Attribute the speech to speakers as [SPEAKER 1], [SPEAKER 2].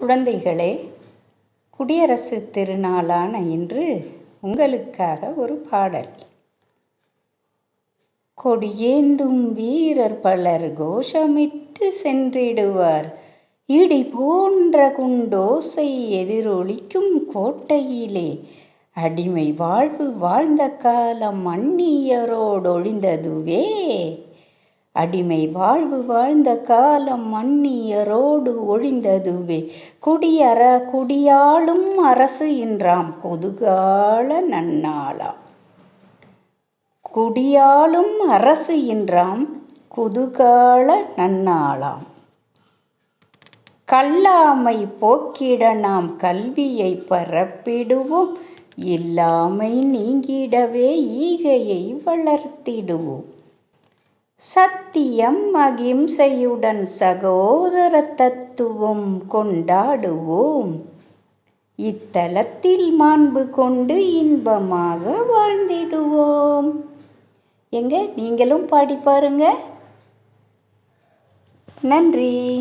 [SPEAKER 1] குழந்தைகளே குடியரசு திருநாளான இன்று உங்களுக்காக ஒரு பாடல். கொடியேந்தும் வீரர் பலர் கோஷமிட்டு சென்றிடுவார். இடி போன்ற குண்டோசை எதிரொலிக்கும் கோட்டையிலே. அடிமை வாழ்வு வாழ்ந்த காலம் மன்னியரோடொழிந்ததுவே அடிமை வாழ்வு வாழ்ந்த காலம் மன்னியரோடு ஒழிந்ததுவே. குடியற குடியாளும் அரசு இன்றாம் கொதுகால நன்னாளாம் குடியாளும் அரசு இன்றாம் குதுகால நன்னாளாம் கல்லாமை போக்கிட நாம் கல்வியை பரப்பிடுவோம். இல்லாமை நீங்கிடவே ஈகையை வளர்த்திடுவோம். சத்தியம் அகிம்சையுடன் சகோதர தத்துவம் கொண்டாடுவோம். இத்தலத்தில் மாண்பு கொண்டு இன்பமாக வாழ்ந்திடுவோம். எங்க? நீங்களும் பாடி பாருங்க. நன்றி.